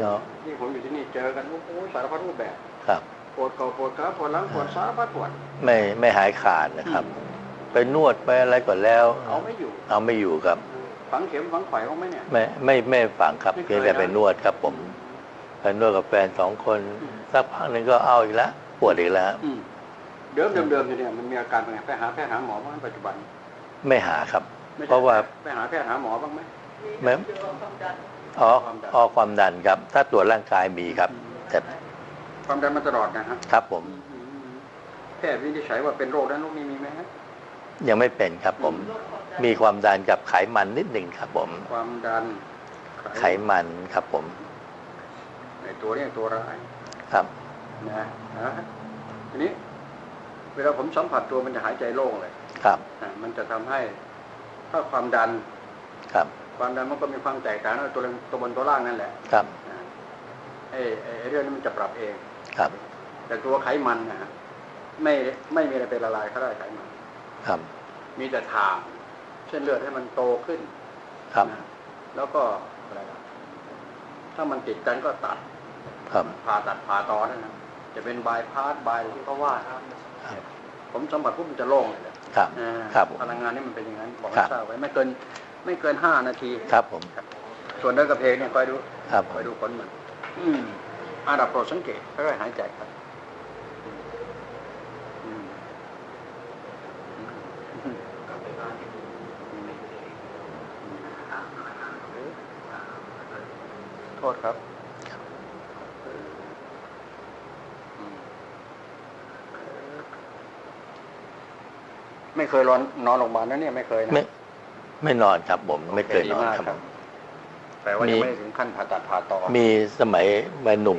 เนาะที่ผมอยู่ที่นี่เจอกันโอ้โหสารพัดรูปแบบ ครับปวดเข่าปวดขาปวดหลังปวดสารพัดปวดไม่ไม่หายขาดนะครับ ไปนวดไปอะไรก่อนแล้ว เอาไม่อยู่ เอาไม่อยู่ครับ ฝังเข็มฝังไข่เขาไหมเนี่ย ไม่ไม่ไม่ฝังครับไม่เคยเพียงแต่นะไปนวดครับ ผมไปนวดกับแฟนสองคนอืมสักพักหนึ่งก็เอาอีกแล้วปวดอีกแล้วอืมเดิมเดิมเดิมอยู่เนี่ยมันมีอาการเป็นไงไปหาแพทย์หาหมอบ้างไหมปัจจุบัน ไม่หาครับไม่ใช่เพราะว่าไปหาแพทย์หาหมอบ้างไหมไม่ อ๋อความดันอ๋อความดันครับ ถ้าตรวจร่างกายมีครับ แต่ความดันมาตลอดนะฮะครับผมอืมแพทย์วินิจฉัยว่าเป็นโรคนั้นโรคนี้มีไหมฮะยังไม่เป็นครับผม มีความดันกับไขมันนิดหนึ่งครับผม ความดัน ไขมันครับผมในตัวเนี้ตัวร้ายครับนะนะทีนี้ เวลาผมสัมผัสตัวมันจะหายใจโล่งเลย ครับอะมันจะทำให้ถ้าความดันครับ ความดันมันก็มีความแตกต่างกันตัวตัวบนตัวล่างนั่นแหละ ครับนะไอ้ไอ้ไอ้เรื่องนี้มันจะปรับเอง ครับ แต่ตัวไขมันนะฮะไม่ไม่มีอะไรเป็นละลายเขาได้ไขมัน ครับ มีแต่ทางเส้นเลือดให้มันโตขึ้น ครับนะแล้วก็อะไรล่ะถ้ามันติดกันก็ตัด ครับผ่าตัดผ่าตอนนั่นนะจะเป็นบายพาสบายที่เขาว่าครับผมสัมผัสปุ๊บมันจะโล่งเลยแหละครับอ่าครับผมพลังงานนี่มันเป็นอย่างนั้น บอกครัให้บทราบไว้ไม่เกิน ไม่เกินห้านาที ครับผม ส่วนเรื่องกระเพงเนี่ยคอยดูครับผคอยมดูผลมัน อืมอาดับโปรดสังเกตค่อยๆหายใจครับอืมอืมโทษครับอืมไม่เคยนอนนอนโรงพยาบาลนะเนี่ยไม่เคยนะ ไม่ไม่นอนครับผมไม่เคยนอนดีากครับผมแต่ว่ายังมีไม่ได้ถึงขั้นผ่าตัดผ่าต่อมีสมัยวัยหนุ่ม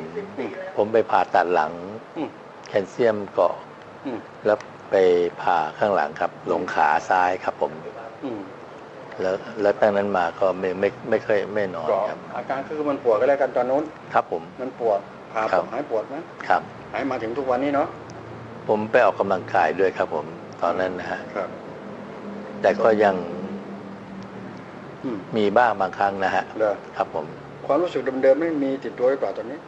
ผมไปผ่าตัดหลังอืมแคลเซียมเกาะอืมแล้วไปผ่าข้างหลังครับลงขาซ้ายครับผมอืมแล้วแล้วตั้งนั้นมาก็ไม่ไม่ไม่เคยไม่นอนก็ครับ อาการคือมันปวดก็แล้วกันตอนนู้น ครับผม มันปวดผ่าครับหายปวดไหมครับ หายมาถึงทุกวันนี้เนาะผมไปออกกำลังกายด้วยครับผม ตอนนั้นนะฮะครับแต่ก็ยัง อืม มีบ้างบางครั้งนะฮะเลยครับผม ความรู้สึกเดิมๆไม่มีติดตัวหรือเปล่าตอนนี้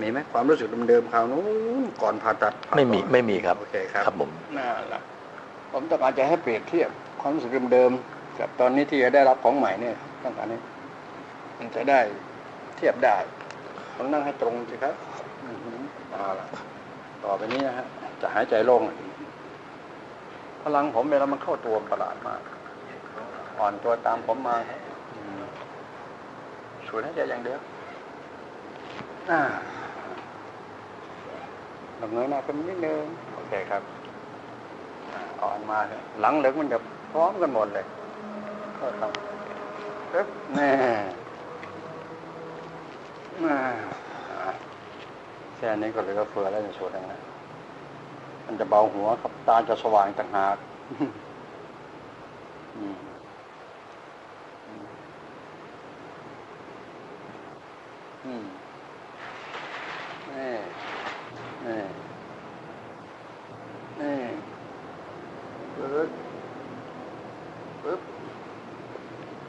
มีไหมความรู้สึกเดิมๆคราวนู้นก่อนผ่าตัดผ่าไม่มีต่อไม่มีครับโอเคครับครับ ผม น่าละผมต้องการจะให้เปรียบเทียบความรู้สึกเดิมๆกับตอนนี้ที่จะได้รับของใหม่เนี่ยต้องการนี้ มันจะได้เทียบได้ผมนั่งให้ตรงสิครับอือหือเอาละต่อไปนี้นะฮะจะหายใจโล่งหน่อยพลังผมเวลามันเข้าตัวประหลาดมาก อ่อนตัวตามผมมาครับอืมสูดหายใจอย่างเดียวอ่าลงเงยหน้าขึ้นมานิดนึงโอเคครับอ่าอ่อนมาเนี่ยหลังเหลืองมันจะพร้อมกันหมดเลยก็ทำปึ๊บแน่แน่อ่าแค่นี้ก็เหลือเฟือแล้วในส่วนนั้นนะมันจะเบาหัวครับ ตาจะสว่างต่างหาก อืมอืมแน่แน่แน่ ปึ๊บปึ๊บ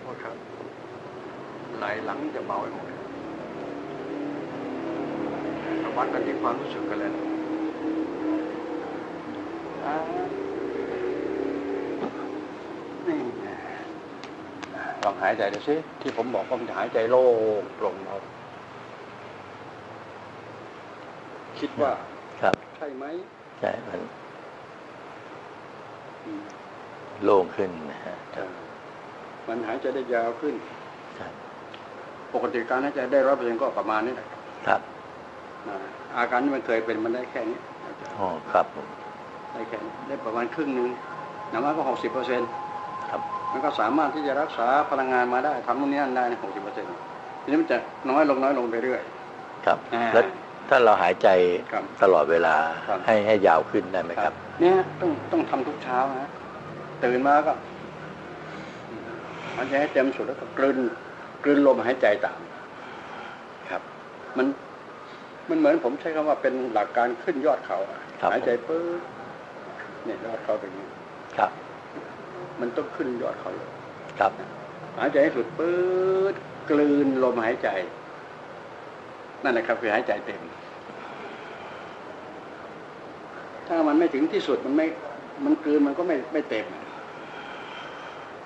โอ้ครับไหลหลังจะเบาไปหมด วัดกันที่ความรู้สึกกันเลยนะอ่านี่ลองหายใจดูสิที่ผมบอกว่ามันจะหายใจโล่งโปร่งเราคิดว่า ครับ ใช่ไหมใช่มันอืมโล่งขึ้นนะฮะเออมันหายใจได้ยาวขึ้นครับปกติการหายใจได้ร้อยเปอร์เซ็นต์ก็ประมาณนี้แหละครับนะ อาการที่มันเคยเป็นมันได้แค่นี้อ๋อครับผมได้แค่นี้ได้ประมาณครึ่งหนึ่งอย่างน้อยก็หกสิบเปอร์เซ็นต์ครับมันก็สามารถที่จะรักษาพลังงานมาได้ทำนู่นนี่นั่นได้หกสิบเปอร์เซ็นต์ทีนี้มันจะน้อยลงน้อยลงไปเรื่อย ครับอ่าแล้วถ้าเราหายใจครับตลอดเวลาครับให้ให้ยาวขึ้นได้ไหมครับ เนี่ยต้องต้องทำทุกเช้านะตื่นมาก็หายใจให้เต็มสุดแล้วก็กลืนกลืนลมหายใจตาม ครับ มัน มันเหมือนผมใช้คำว่าเป็นหลักการขึ้นยอดเขาอะครับหายใจปื๊ดเนี่ยยอดเขาเป็นอย่างนี้ครับ มันต้องขึ้นยอดเขาเลยครับ หายใจให้สุดปื๊ดกลืนลมหายใจ นั่นแหละครับคือหายใจเต็ม ถ้ามันไม่ถึงที่สุดมันไม่ มันกลืนมันก็ไม่ไม่เต็ม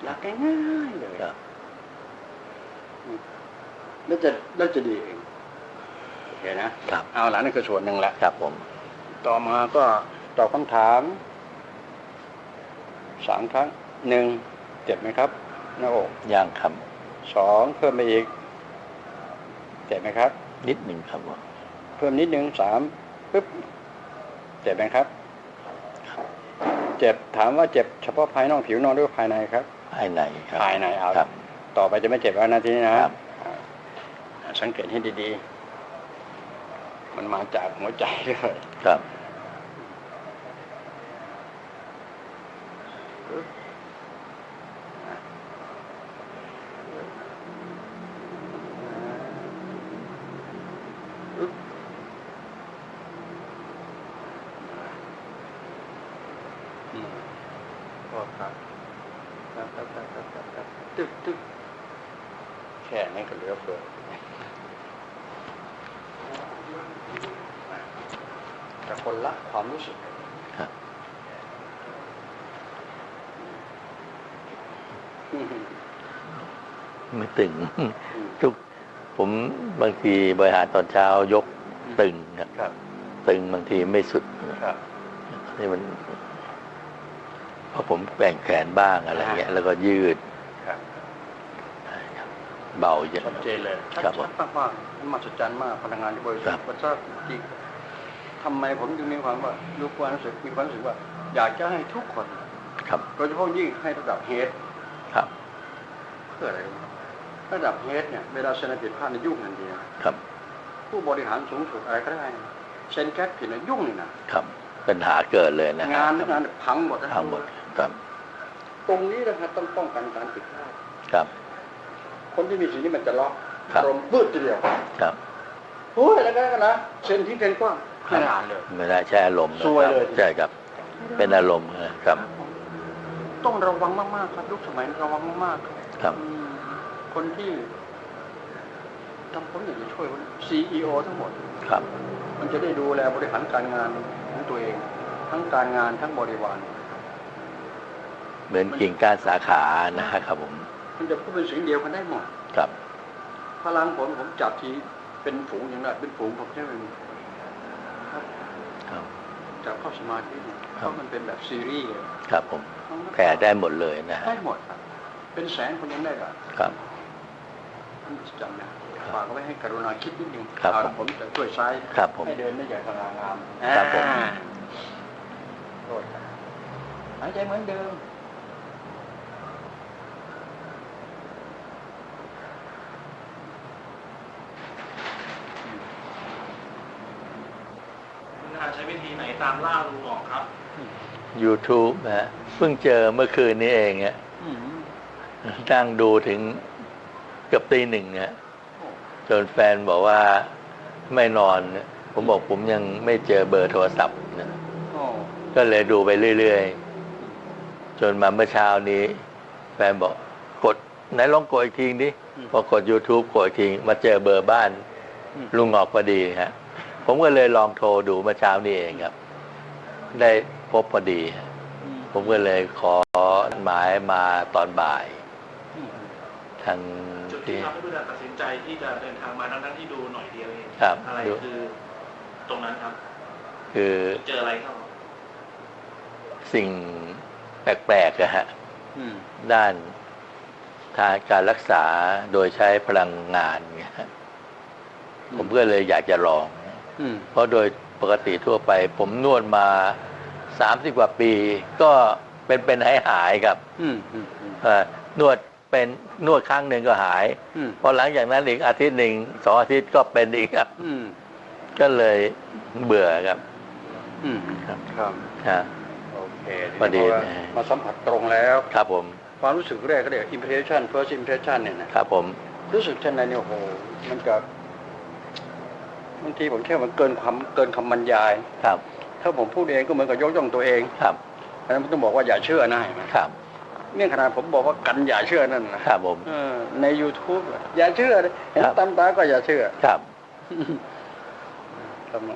อยากง่ายๆเลยครับแล้วจะแล้วจะดีเองโอ เคนะครับ เอาละนั่นคือส่วนหนึ่งละครับผม ต่อมาก็ตอบคำถามสามครั้งหนึ่งเจ็บไหมครับ หน้าอกย่างครับสองเพิ่มไปอีกเจ็บไหมครับ นิดหนึ่งครับผมเพิ่มนิดนึงสามปึ๊บเจ็บไหมครับ เจ็บถามว่าเจ็บเฉพาะภายนอกผิวนอกหรือว่าภายในครับ ภายในครับภายในเอาครับ ต่อไปจะไม่เจ็บแล้วนะทีนี้นะครับอ่าสังเกตให้ดีๆ มันมาจากหัวใจด้วยครับอืมก็ครับครับครับครับครับครับครับตึ๊กตึ๊กแค่นี้ก็เหลือเฟือ แต่คนละความรู้สึกครับอืมไม่ตึง ทุก ผมบางทีบริหารตอนเช้ายกตึงครับครับตึงบางทีไม่สุดครับนี่มันเพราะผมแบ่งแขนบ้างอะไรเงี้ย แล้วก็ยืดครับ เบาเยอะชัดเจนเลยชัดครับผมชัดมากๆมันมหัศจรรย์มากพนักงานที่บริษัครัทบมันทราบจริงทำไมผมจึงมีความว่ารู้ความรู้สึกมีความรู้สึกว่า อยากจะให้ทุกคนครับโดยเฉพาะยิ่งให้ระดับเฮดครับเพื่ออะไรรู้ไหมระดับเฮดเนี่ยเวลาเซ็นผิดพลาดในยยุ่งทันทีนะครับ ผู้บริหารสูงสุดอะไรก็ได้นะเซ็นแก๊สผิดนะยุ่งเลยนะครับปัญหาเกิดเลยนะงานงานพังหมดนะทั้งหมดครับ ตรงนี้นะครับต้องป้องกันการผิดพลาดครับ คนที่มีสิ่งนี้มันจะล็อกครับลมปืดทีเดียว ครับโอ้ยแล้วกันนะเซ็นทิ้งเซ็นกว้างไม่นานเลยไม่ได้ใช้อารมณ์นะซวยครับเลยใช่ครับ เป็นอารมณ์นะครับ ต้องระวังมากๆครับยุคสมัยนี้ระวังมากๆครับอืมคนที่ทำผมอยากจะช่วยคนซีอีโอทั้งหมดครับ มันจะได้ดูแลบริหารการงานของตัวเอง ทั้งการงานทั้งบริวาร เหมือนกิ่งก้านสาขานะครับผม มันจะพูดเป็นเสียงเดียวกันได้หมดครับ พลังผมผมจับทีเป็นฝูงอย่างนั้นเป็นฝูงผมใช่ไหมครับครับจับเข้าสมาธิเนี่ยครับเพราะมันเป็นแบบซีรีส์เลยครับผมแผ่ได้หมดเลยนะฮะได้หมดครับ เป็นแสนคนยังได้ละครับท่านจำนะฝากเอาไว้ให้กรุณาคิดนิดนึงครับเอาละผมผมจะช่วยซ้ายครับผมให้เดินได้อย่างสง่างามครับผมอ่าโทษครับหายใจเหมือนเดิม คุณอา ใช้วิธีไหนตามล่าลุงหงอกครับ YouTube นะฮะเพิ่งเจอเมื่อคืนนี้เองอะนั่งดูถึงเกือบตีหนึ่งอะจนแฟนบอกว่าไม่นอน ผมบอกผมยังไม่เจอเบอร์โทรศัพท์นะโอ้ก็เลยดูไปเรื่อยๆ จนมาเมื่อเช้านี้ แฟนบอกกดไหนลองกดอีกทีดิอืมพอกด YouTube กดอีกทีมาเจอเบอร์บ้าน อืมลุงงอกพอดีฮะ ผมก็เลยลองโทรดูเมื่อเช้านี้เองครับ ได้พบพอดีฮะอืมผมก็เลยขอหมายมาตอนบ่ายอืมทางจุดที่ที่ทำให้คุณอาตัดสินใจที่จะเดินทางมาทั้งๆที่ดูหน่อยเดียวเองครับอะไรดูคือตรงนั้นครับ คือเจออะไรเข้าสิ่งแปลกๆอะฮะอืมด้านทางการรักษาโดยใช้พลังงานเงี้ยฮะผมก็เลยอยากจะลองอืม เพราะโดยปกติทั่วไป ผมนวดมาสามสิบกว่าปี ก็เป็นเป็นหายหายๆครับอืมอืมอืมเอ่อนวดเป็นนวดครั้งหนึ่งก็หายอืมพอหลังจากนั้นอีกอาทิตย์หนึ่งสองอาทิตย์ก็เป็นอีกครับอืมก็เลยเบื่อครับอืมครับครับฮะโอเคพอดีทีนี้พอมาสัมผัสตรงแล้ว ครับผม ความรู้สึกแรกก็เรียก impression first impression เนี่ยนะครับผม รู้สึกเช่นไรเนี่ยโอ้โหมันกับ บางทีผมเชื่อมันเกินความเกินคำบรรยาย ครับ ถ้าผมพูดเองก็เหมือนกับยกย่องตัวเอง ครับเพราะฉะนั้นผมต้องบอกว่าอย่าเชื่อนะเห็นไหมครับ เนี่ยขนาดผมบอกว่ากันอย่าเชื่อนั่นนะครับผมเออใน YouTube อะอย่าเชื่อเลยเห็นครับตามตาก็อย่าเชื่อ ครับทำไม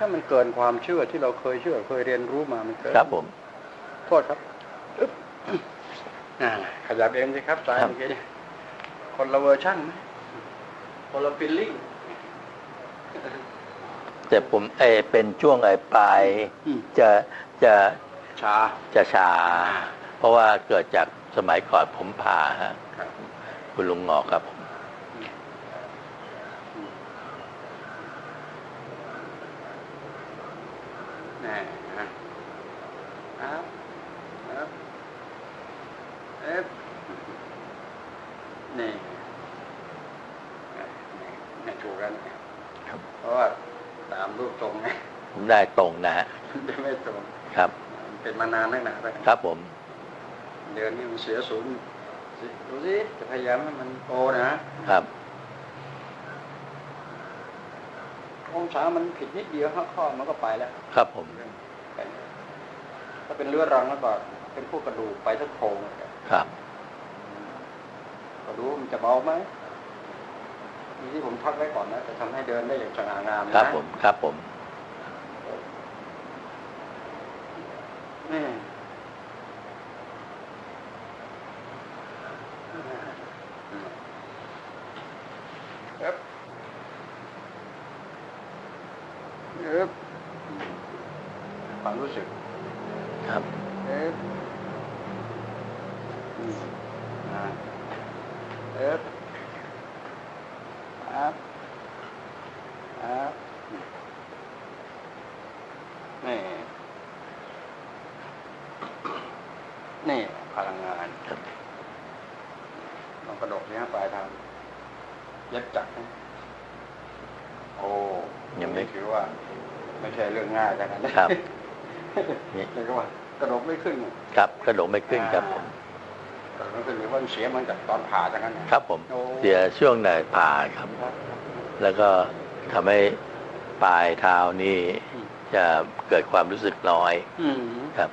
ถ้ามันเกินความเชื่อที่เราเคยเชื่อเคยเรียนรู้มามันเกินครับผม โทษครับอึ๊บอ่าขยับเองสิครับสายครับเมื่อกี้เนี่ยคนละเวอร์ชันไหมคนละฟิลลิ่ง แต่ผมเออเป็นช่วงไอ้ปลายอืมจะจะชาจะชา เพราะว่าเกิดจากสมัยก่อนผมผ่าฮะครับคุณลุงงอกครับผม แน่นะครับครับเอฟนี่นี่นี่ถูกแล้วเนี่ย ครับ เพราะว่าตามรูปทรงไง ผม ได้ตรงนะฮะจะไม่ตรงครับมันเป็นมานานนักหนาแล้วครับผม เดือนนี้มันเสียศูนย์สิดูสิจะพยายามให้มันโตนะครับองศามันผิดนิดเดียวห้าข้อมันก็ไปแล้ว ครับผม ถ้าเป็นเลือดรังแล้วก็เป็นพวกกระดูกไปทั้งโครงเลยครับก็รู้ว่ามันจะเบาไหมนี่ที่ผมทักไว้ก่อนนะจะทำให้เดินได้อย่างสง่างามนะครับผมครับผม นี่เอ๊บเอ๊บความรู้สึก ครับ เอ๊บอืมอ่าเอ๊บอัพอัพนี่ นี่พลังงาน ครับ ลองกระดกนี้ปลายทางเย็บจักรนะ โอ้ยังไม่ถือว่า ไม่ใช่เรื่องง่ายขนาดนะครับนี่นี่ก็ว่ากระดกไม่ขึ้น ครับกระโดดไม่ขึ้นครับผมกระดกไม่ขึ้นหรือว่ามันเสียมันจากตอนผ่าจากนั้นนะครับผมโอ้เสียช่วงไหนผ่าครับ แล้วก็ทำให้ปลายเท้านี่จะเกิดความรู้สึกน้อยอืมครับ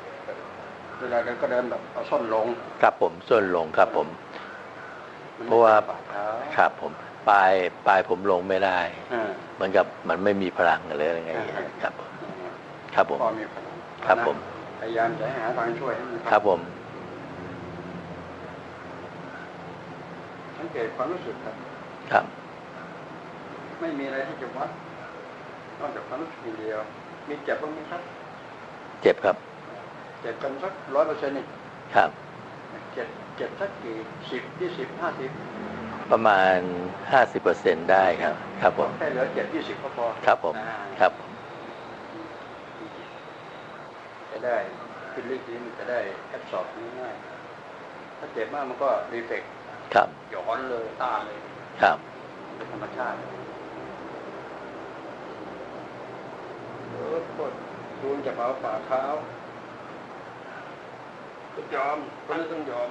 เวลาเดินก็เดินแบบเอาส้นลง ครับผมส้นลงครับผมมันเพราะว่าฝ่าเท้าครับผม ปลายปลายผมลงไม่ได้อ่าเหมือนกับมันไม่มีพลังอะไรยังไงครับผมครับผมพอมีพลังครับผมพยายามจะหาทางช่วยให้มันครับผมสังเกตความรู้สึกครับ ครับ ไม่มีอะไรที่จะวัดนอกจากความรู้สึกอย่างเดียว มีเจ็บบ้างไหมครับ เจ็บครับ เจ็บกันสักร้อยเปอร์เซ็นต์นี่ครับ เจ็บเจ็บสักกี่สิบยี่สิบห้าสิบ ประมาณ 50%ได้ครับ ครับผมแค่เหลือเจ็บยี่สิบก็พอครับผมอ่าครับจะได้ฟิลลิ่งนี้มันจะได้แอบสอบง่ายๆถ้าเจ็บมากมันก็รีเฟกครับหย้อนเลยต้านเลยครับ เป็นธรรมชาติเออโคตรดูจะเผาฝ่าเท้าก็ยอมก็เลยต้องยอม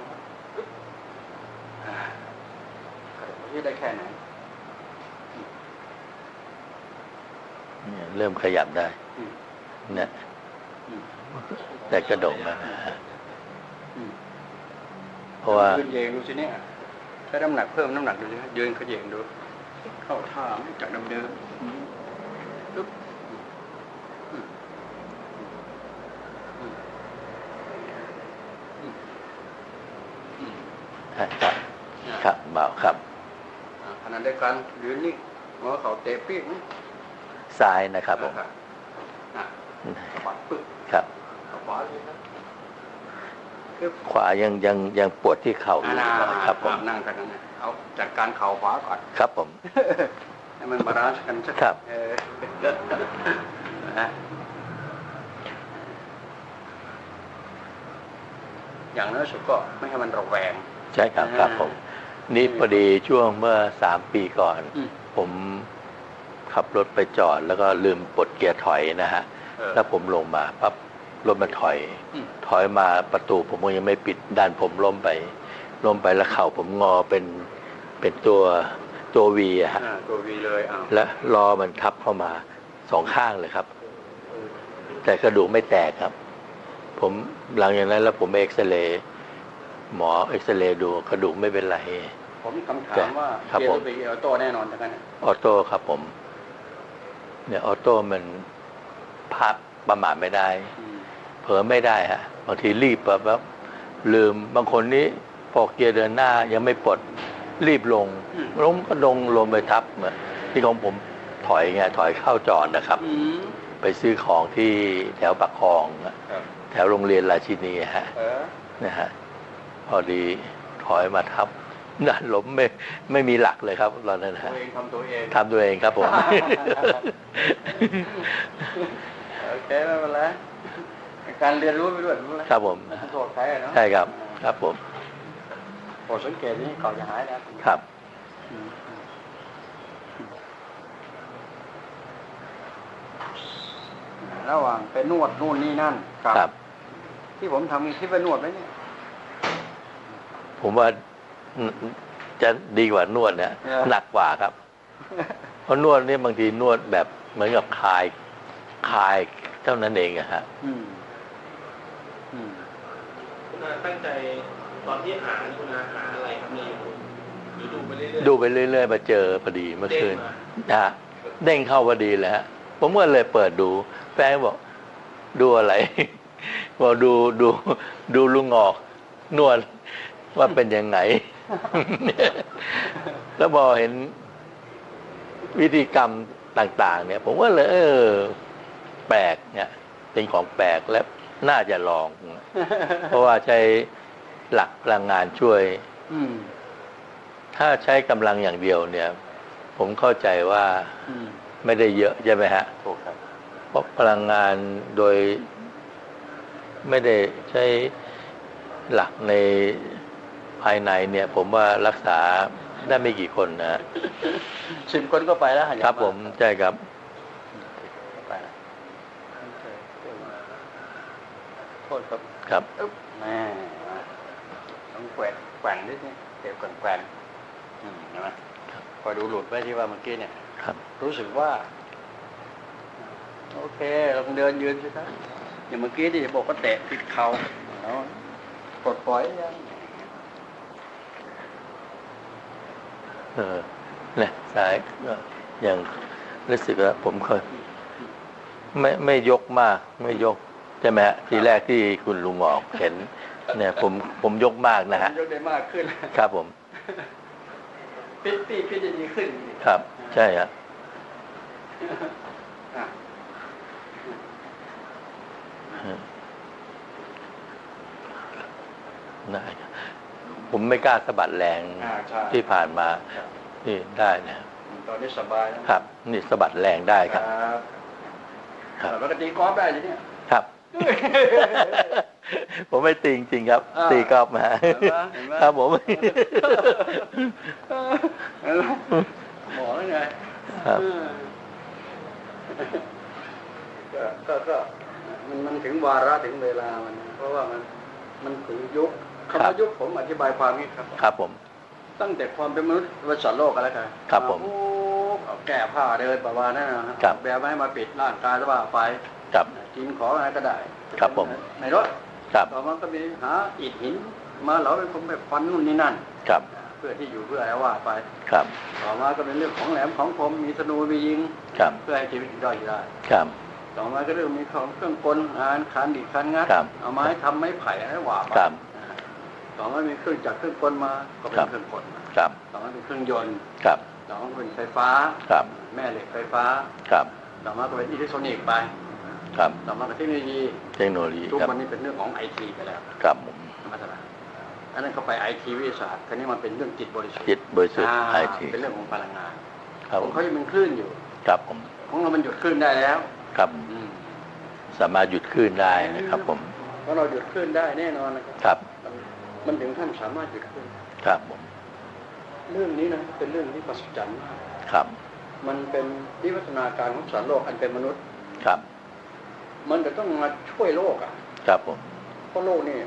ครับปึ๊บอ่ากระโดดที่ได้แค่ไหนเนี่ยเริ่มขยับได้อืมเนี่ยอืมแต่กระโดดมาอืมเพราะว่ายืนเยงดูสิเนี่ยใช้น้ำหนักเพิ่มน้ำหนักดูสิฮะยืนเขาเยงดู เข้าท่าไม่จากเดิมๆอืมปึ๊บอืมอืมอืมอืม ครับครับเบาครับ อ่าขณะเดี ยวกันยืนนี่หัวเขาเตะปีกนี่ซ้ายนะครับผมอะอะสะบัดปึ๊บครับเอาขวาเลยครับปึ๊บขวายังยังยังปวดที่เข่าอยู่อ่าหน่อยครับผมนั่งกันนะเอาจัดการเข่าขวาก่อนครับผมให้มันบาลานซ์กันสักครับเออนะอย่างน้อยสุดก็ไม่ให้มันระแวง ใช่ครับครับผม นี่พอดีช่วงเมื่อสามปีก่อนอืมผมขับรถไปจอด แล้วก็ลืมปลดเกียร์ถอยนะฮะเออแล้วผมลงมาปั๊บรถมันถอยอืมถอยมาประตูผมก็ยังไม่ปิดด้านผมล้มไปล้มไปแล้วเข่าผมงอเป็นเป็นตัวตัววีอะฮะอ่าตัววีเลยอ้าวและรอมันทับเข้ามาสองข้างเลยครับ แต่กระดูกไม่แตกครับ ผมหลังจากนั้นแล้วผมเอ็กซเรย์ หมอเอ็กซเรย์ดูกระดูกไม่เป็นไร ผมมีคำถามว่าครับเกียผมร์ตัวบีออโต้แน่นอนจังกันเนี่ยออโต้ครับผม เนี่ยออโต้มันภาพประมาทไม่ได้อืมเผลอไม่ได้ฮะบางทีรีบแบบแบบลืมบางคนนี้พอเกียร์เดินหน้ายังไม่ปลดรีบลงล้มก็ลงลงไปทับเหมือนที่ของผมถอยไงถอยเข้าจอดนะครับ อืมไปซื้อของที่แถวปากคลองอะครับแถวโรงเรียนราชินีฮะเออนะฮะ พอดีถอยมาทับนั่นล้มไม่ไม่มีหลักเลยครับตอนนั้นตัวฮะเองทำตัวเองทำตัวเองครับผมโอเคไม่เป็นไรการเรียนรู้ไปด้วยไม่เป็นไรครับผมไม่ต้องโทษใครอะเนาะใช่ครับ ครับผมโปรดสังเกตนี่ก่อนจะหายแล้วครับอืมระหว่างไปนวดนู่นนี่นั่นครับ ที่ผมทำคิดว่านวดไหมเนี่ย ผมว่าจะดีกว่านวดเนี่ยเออหนักกว่าครับ เพราะนวดเนี่ยบางทีนวดแบบเหมือนกับคลายคลายเท่านั้นเองอะฮะอืมอืมคุณอาตั้งใจตอนที่หานี่คุณอาหาอะไรครับมีหรือดูไปเรื่อยๆดูไปเรื่อยๆมาเจอพอดีเมื่อคืนเด้งมานะฮะเด้งเข้าพอดีเลยฮะผมก็เลยเปิดดู แฟนบอกดูอะไรบอกดูดูดูลุงออกนวด ว่าเป็นยังไง แล้วพอเห็นวิธีกรรมต่าง ๆ เนี่ย ผมว่าเลยเออ แปลกเนี่ย เป็นของแปลกและน่าจะลอง เพราะว่าใช้หลักพลังงานช่วยอืมถ้าใช้กำลังอย่างเดียวเนี่ย ผมเข้าใจว่าอืมไม่ได้เยอะใช่ไหมฮะถูกครับเพราะพลังงานโดยไม่ได้ใช้หลักใน ภายในเนี่ย ผมว่ารักษาได้ไม่กี่คนนะฮะสิบคนก็ไปแล้วหาครับผมใช่ครับไปแล้วโทษครับครับอึ๊บแม่ต้องแกว่งแกว่งนิดนึงเดี๋ยวแกว่งแกว่งอืมเห็นไหมพอดูหลุดไปที่ว่าเมื่อกี้เนี่ยครับ รู้สึกว่า โอเคลองเดินยืนสิครับอย่างเมื่อกี้ที่บอกว่าเตะติดเข่าแล้วปลดปล่อยยัง เออเนี่ยสายก็ยังรู้สึกว่าผมเคยไม่ไม่ยกมาก ไม่ยกใช่ไหมฮะทีแรกที่คุณลุงออกเห็น เนี่ย ผมผมยกมากนะฮะยกได้มากขึ้นครับผมพิษปีพิษจะดีขึ้น ครับ ใช่ฮะอะได้ครับ ผมไม่กล้าสะบัดแรงอ่าใช่ที่ผ่านมานี่ได้นะตอนนี้สบายแล้วครับ นี่สะบัดแรงได้คครัรับบครับปกติกอล์ฟได้ใช่เนี่ยครับ ผมไม่ตีจริงๆครับอ่าตีกอล์ฟมาเห็นไหมเห็นไหมครับผมเห็นไหมบอกแล้วไงครับก็ก็ก็มันมันถึงวาระถึงเวลามัน เพราะว่ามันมันถึงยุค ครับคำว่ายุคผมอธิบายความนี้ครับ ครับผม ตั้งแต่ความเป็นมนุษย์วัฏโลกกันแล้วกันครับผมโอ้เอาแก้ผ้าเดินประมาณนั้นนะฮะครับแบบไม่ให้มาปิดร่างกายแล้วว่าไปครับกินของอะไรก็ได้ ครับผม ในรถครับต่อมาก็มีหาอิฐหิน มาเหลาเป็นผมไปฟันนู่นนี่นั่น ครับ เพื่อที่อยู่เพื่ออะไรว่าไป ครับ ต่อมาก็เป็นเรื่องของแหลมของคมมีธนูมียิง ครับ เพื่อให้ชีวิตอยู่ได้อยู่ได้ ครับต่อมาก็เรื่องมีของเครื่องกลงานคานดีดคานงัดครับเอาไม้ทำไม้ไผ่ให้หวาไป ครับนะฮะต่อมามีเครื่องจักรเครื่องกลมาก็เป็ครันบเครื่องกลมาครับต่อมาเป็นเครื่องยนต์ครับต่อมาเป็นไฟฟ้าครับแม่เหล็กไฟฟ้าครับต่อมาก็เป็นอิเล็กทรอนิกส์ไปครับต่อมาก็เทคโนโลยีเทคโนโลยีทุกครับวันนี้เป็นเรื่องของไอทีไปแล้วครับผมมาตรฐานอันนั้นเข้าไปไอทีวิทยาศาสตร์คราวนี้มันเป็นเรื่องจิตบริสุทธิ์จิตบริสุทธิ์อ่าไอทีเป็นเรื่องของพลังงานครับขผองมเขายังเป็นคลื่นอยู่ครับผมของเรามันหยุดคลื่นได้แล้ว ครับอืมสามารถหยุดคลื่นได้นะครับผมเพราะเราหยุดคลื่นได้แน่นอนนะครับครับ มันถึงขั้นสามารถหยุดคลื่นครับผมเรื่องนี้นะเป็นเรื่องที่ประศจรรย์มากครับ มันเป็นวิวัฒนาการของสารโลกอันเป็นมนุษย์ครับ มันจะต้องมาช่วยโลกอะ ครับผมเพราะโลกนี่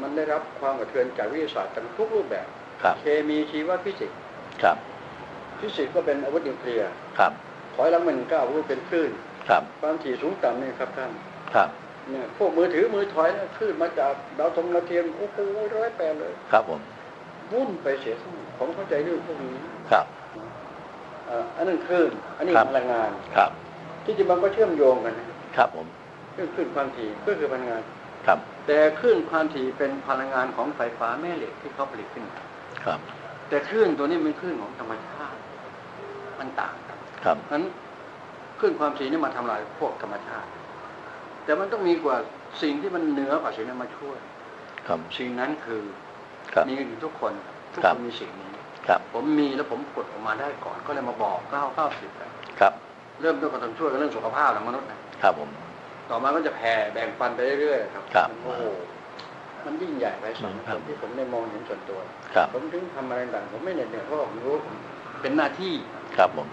มันได้รับความกระเทือนจากวิทยาศาสตร์กันทุกรูปแบบครับเคมีชีวฟิสิกส์ครับฟิสิกส์ก็เป็นอาวุธนิวเคลียร์ครับถอยหลังมันก็อาวุธเป็นคลื่นครับความถี่สูงต่ำเนี่ยครับท่านครับ เนี่ยพวกมือถือมือถอยเนี่ยคลื่นมาจากดาวธงดาวเทียมโอ้โหร้อยแปดเลย ครับผมวุ่นไปเสียทั้งหมดผมเข้าใจเรื่องพวกนี้ครับเอ่ออันนั้นคลื่นอันนี้ครับพลังงานครับ ที่จริงมันก็เชื่อมโยงกันนะครับผมเรื่องคลื่นความถี่ก็คือพลังงานครับ แต่คลื่นความถี่เป็นพลังงานของไฟฟ้าแม่เหล็กที่เขาผลิตขึ้นมาครับ แต่คลื่นตัวนี้เป็นคลื่นของธรรมชาติมันต่างกันครับนั้นคลื่นความถี่นี่มาทำลายพวกธรรมชาติ แต่มันต้องมีกว่าสิ่งที่มันเหนือกว่าสิ่งนั้นมาช่วยครับสิ่งนั้นคือครับมีกันอยู่ทุกคนทุกครัคบนมีสิ่งนี้ครับผมมีแล้วผมกดออกมาได้ก่อนก็เลยมาบอกเก้าเก้าสิบครับ เริ่มด้วยการต้องช่วยกับเรื่องสุขภาพของมนุษย์นะครับผมต่อมาก็จะแผ่แบ่งปันไปเรื่อยๆครับครับโอ้โหมันยิ่งใหญ่ไปสำหครัรับบที่ผมได้มองเห็นส่วนตัวครับผมถึงทำอะไรต่างผมไม่เหน็ดเหนื่อยเพราะผมรู้ว่าผมเป็นหน้าที่ครับผม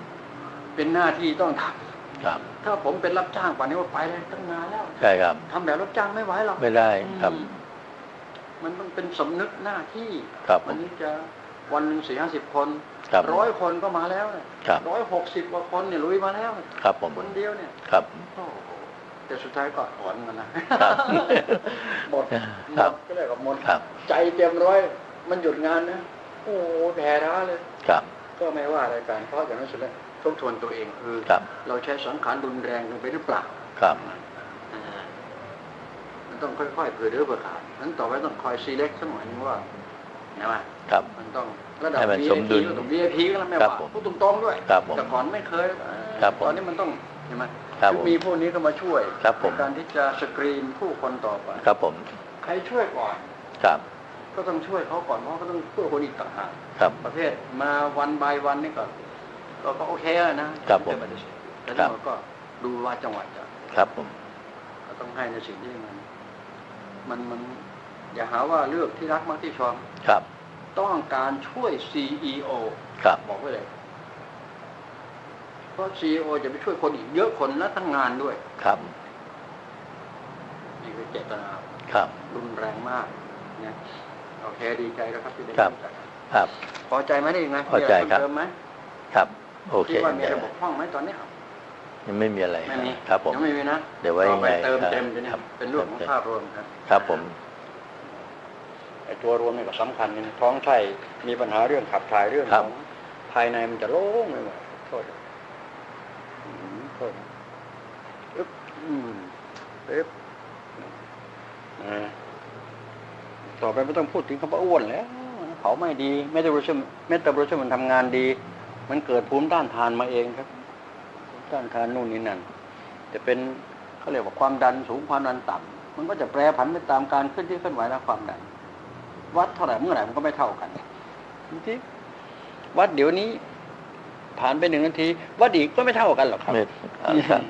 เป็นหน้าที่ต้องทำ ครับ ถ้าผมเป็นรับจ้างป่านนี้ว่าไปแล้วตั้งนานแล้วใช่ครับทำแบบรับจ้างไม่ไหวหรอกไม่ได้ครับอืมมันต้องเป็นสำนึกหน้าที่ครับผมวันนี้จะวันหนึ่งสี่ห้าสิบคนครับร้อยคนก็มาแล้วเนี่ยครับร้อยหกสิบกว่าคนเนี่ยลุยมาแล้วเนี่ยครับผมคนเดียวเนี่ยครับโอ้โหแต่สุดท้ายก็ถอนมันนะครับหมดหครัมบดก็เลยกับหมดครับใจเต็มร้อยมันหยุดงานนะโอ้โหแพ้ท้าเลย ครับ ก็ไม่ว่าอะไรกันเพราะอย่างนั้นสุดแล้ว ทบทวนตัวเองคือครับ เราใช้สังขารรุนแรงลงไปหรือเปล่าครับ อ่ามันต้องค่อยๆเผื่อเดือเผื่อขาดนั้นต่อไปต้องคอยซีเล็กสักหน่อยนึงว่านะว่าครับ มันต้องระดับ ให้มัน VIP สมดุลก็ต้อง VIP ก็แล้วไม่ครับว่าผมพูดตรงๆด้วยครับผมแต่ก่อนไม่เคยครับผมตอนนี้มันต้องใช่ไหมครับถึงผมมีพวกนี้ก็มาช่วยครับผม ในการที่จะสกรีนผู้คนต่อไปครับผมใครช่วยก่อน ครับก็ต้องช่วยเขาก่อนเพราะเขาต้องช่วยคนอีกต่างหากครับ ประเภทมาวันบายวันนี่ก็ ก็ก็โอเคแล้วนะครับผมไปฏิเสธแต่ครันี่บเราก็ดูว่าจังหวะจะครับผมก็ต้องให้ในสิ่งที่มัน มันมัน อย่าหาว่าเลือกที่รักมากที่ชอบครับ ต้องการช่วย CEO ครับบอกไว้เลยเพราะ CEO จะไปช่วยคนอีกเยอะคนและทั้งงานด้วยครับนี่คือเจตนาครับรุนแรงมากนะโอเคดีใจแล้วครับที่ได้ครับรู้จักครับ พอใจไหมได้ยังไงพอใจครับมีะไเพิ่มเติมไหมครับ โอเคคิดว่ามีอะไรบกพร่องไหมตอนนี้ยังไม่มีอะไรไม่มีครับผมยังไม่มีนะเดี๋ยวไว้ต่อไปยังไงเติมครับเต็มทีนี้ครับเป็นเรื่องของเติมภาพรวมครับ ครับผมไอ้ตัวรวมนี่ก็สำคัญนะท้องไส้มีปัญหาเรื่องขับถ่ายเรื่องครัขบองภายในมันจะโล่งไปหมดโทษอืมโทษอึ๊บอืมอึ๊บอ่าต่อไปไม่ต้องพูดถึงคำว่าอ้วนแล้วเผาไม่ดีเมตาบอลิซึมเมตาบอลิซึมมันทำงานดี มันเกิดภูมิต้านทานมาเองครับภูมิต้านทานนู่นนี่นั่นจะเป็นเขาเรียกว่าความดันสูงความดันต่ำมันก็จะแปรผันไปตามการเคลื่อนที่เคลื่อนไหวและความดัน วัดเท่าไหร่เมื่อไหร่มันก็ไม่เท่ากันจริงๆวัดเดี๋ยวนี้ผ่านไปหนึ่งนาทีวัดอีกก็ไม่เท่ากันหรอกครับไม่ครับ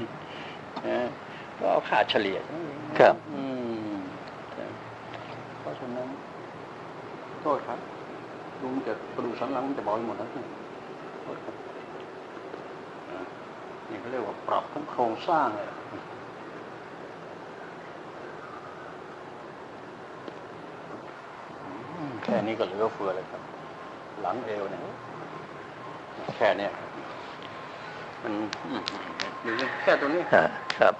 เออก็เอาค่าเฉลี่ยครับอืมเพราะฉะนั้นโทษครับลุงจะกระดูกสันหลังมันจะบอกไปหมดแล้วโทษครับอ่า นี่เขาเรียกว่าปรับทั้งโครงสร้างเลยอืมแค่นี้ก็เหลือเฟือเลยครับ หลังเอวเนี่ยแค่เนี้ยมันอืมดูสิแค่ตรงนี้ฮะครับ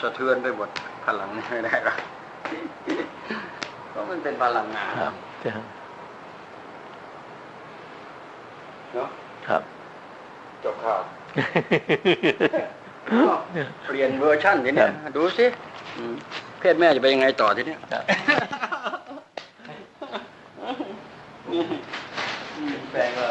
สะเทือนไปหมดพลังนี่ไม่ได้หรอกเพราะมันเป็นพลังงานครับ เนาะ ครับ จบข่าว เปลี่ยนเวอร์ชั่นทีเนี้ยครับดูสิอืมเพศแม่จะไปยังไงต่อทีเนี้ยครับนี่แฟนก็